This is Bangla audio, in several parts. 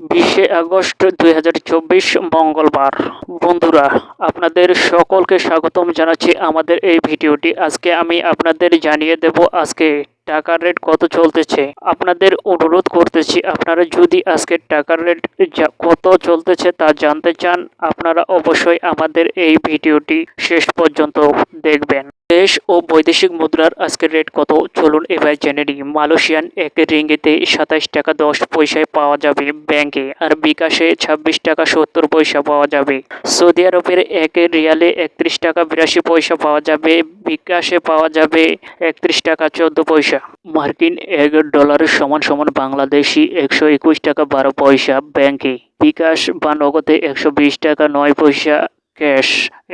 বিশে আগস্ট দু হাজার চব্বিশ মঙ্গলবার। বন্ধুরা, আপনাদের সকলকে স্বাগতম জানাচ্ছি আমাদের এই ভিডিওটি। আজকে আমি আপনাদের জানিয়ে দেব আজকে টাকার রেট কত চলতেছে। আপনাদের অনুরোধ করতেছি, আপনারা যদি আজকে টাকার রেট কত চলতেছে তা জানতে চান, আপনারা অবশ্যই আমাদের এই ভিডিওটি শেষ পর্যন্ত দেখবেন। দেশ ও বৈদেশিক মুদ্রার আজকের রেট কত? চলুন এবার জেনে নিই। মালয়েশিয়ান এক রিঙ্গিতে সাতাইশ টাকা দশ পয়সায় পাওয়া যাবে ব্যাংকে আর বিকাশে ছাব্বিশ টাকা সত্তর পয়সা পাওয়া যাবে। সৌদি আরবের এক রিয়ালে একত্রিশ টাকা বিরাশি পয়সা পাওয়া যাবে, বিকাশে পাওয়া যাবে একত্রিশ টাকা চোদ্দ পয়সা। মার্কিন এক ডলারের সমান সমান বাংলাদেশি একশো একুশ টাকা বারো পয়সা ব্যাংকে। বিকাশ বা নগদে একশো বিশ টাকা নয় পয়সা ক্যাশ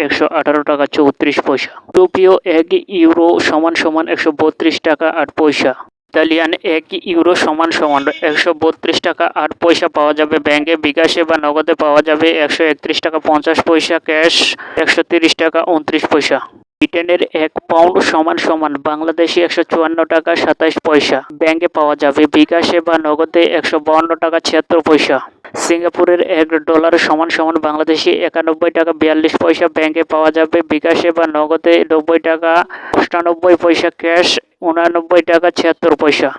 একশো আঠারো টাকা চৌত্রিশ পয়সা। টোপিও এক ইউরো সমান সমান একশো বত্রিশ টাকা আট পয়সা। ইতালিয়ান এক ইউরো সমান সমান একশো বত্রিশ টাকা আট পয়সা পাওয়া যাবে। ব্যাংকে বিকাশে বা নগদে পাওয়া যাবে একশো একত্রিশ টাকা পঞ্চাশ পয়সা, ক্যাশ একশো তিরিশ টাকা উনত্রিশ পয়সা। ব্রিটেনের এক পাউন্ড সমান সমান বাংলাদেশি একশো চুয়ান্ন টাকা সাতাশ পয়সা। ব্যাংকে পাওয়া যাবে বিকাশে বা নগদে একশো বাউন্ন টাকা ছিয়াত্তর পয়সা। সিঙ্গাপুরের এক ডলার সমান সমান বাংলাদেশি একানব্বই টাকা বিয়াল্লিশ পয়সা। ব্যাংকে পাওয়া যাবে বিকাশে বা নগদে নব্বই টাকা অষ্টানব্বই পয়সা ক্যাশ, উনানব্বই টাকা ছিয়াত্তর পয়সা।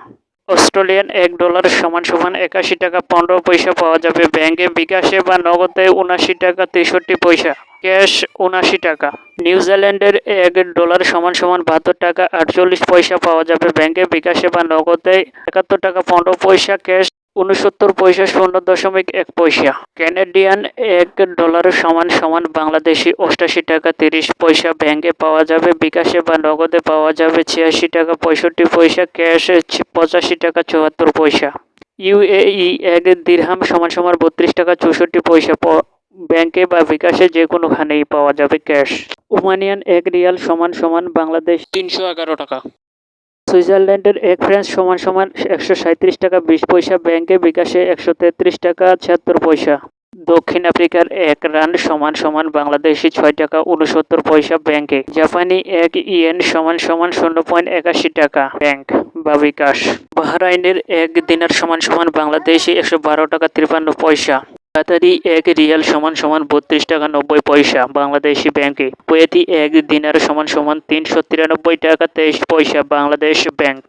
অস্ট্রেলিয়ান এক ডলার সমান সমান একাশি টাকা পনেরো পয়সা পাওয়া যাবে। ব্যাংকে বিকাশে বা নগদে উনাশি টাকা তেষট্টি পয়সা, ক্যাশ উনাশি টাকা। নিউজিল্যান্ডের এক ডলার সমান সমান বাহাত্তর টাকা আটচল্লিশ পয়সা পাওয়া যাবে। ব্যাংকে বিকাশে বা নগদে একাত্তর টাকা পনেরো পয়সা, ক্যাশ উনসত্তর পয়সা শূন্য দশমিক এক পয়সা। ক্যানাডিয়ান এক ডলারের সমান সমান বাংলাদেশি অষ্টাশি টাকা তিরিশ পয়সা ব্যাংকে পাওয়া যাবে, বিকাশে বা নগদে পাওয়া যাবে ছিয়াশি টাকা পঁয়ষট্টি পয়সা ক্যাশে পঁচাশি টাকা চুয়াত্তর পয়সা। ইউএই এক দিরহাম সমান সমান বত্রিশ টাকা চৌষট্টি পয়সা ব্যাংকে বা বিকাশে যে কোনোখানেই পাওয়া যাবে ক্যাশ ওমানিয়ান এক রিয়াল সমান সমান বাংলাদেশ তিনশো এগারো টাকা। সুইজারল্যান্ডের এক ফ্রান্স সমান সমান একশো সাঁত্রিশ টাকা বিশ পয়সা ব্যাংকে বিকাশে একশো তেত্রিশ টাকা ছিয়াত্তর পয়সা। দক্ষিণ আফ্রিকার এক রান সমান সমান বাংলাদেশি ছয় টাকা উনসত্তর পয়সা ব্যাংকে। জাপানি এক ইয়েন সমান সমান শূন্য পয়েন্ট একাশি টাকা ব্যাংক। বা বিকাশ বাহরাইনের এক দিনার সমান সমান বাংলাদেশি একশো বারো টাকা তিপ্পান্ন পয়সা। কাতারি এক রিয়াল সমান সমান বত্রিশ টাকা নব্বই পয়সা বাংলাদেশি ব্যাংকে। কুয়েতি এক দিনার সমান সমান তিনশো তিরানব্বই টাকা তেইশ পয়সা বাংলাদেশ ব্যাংক।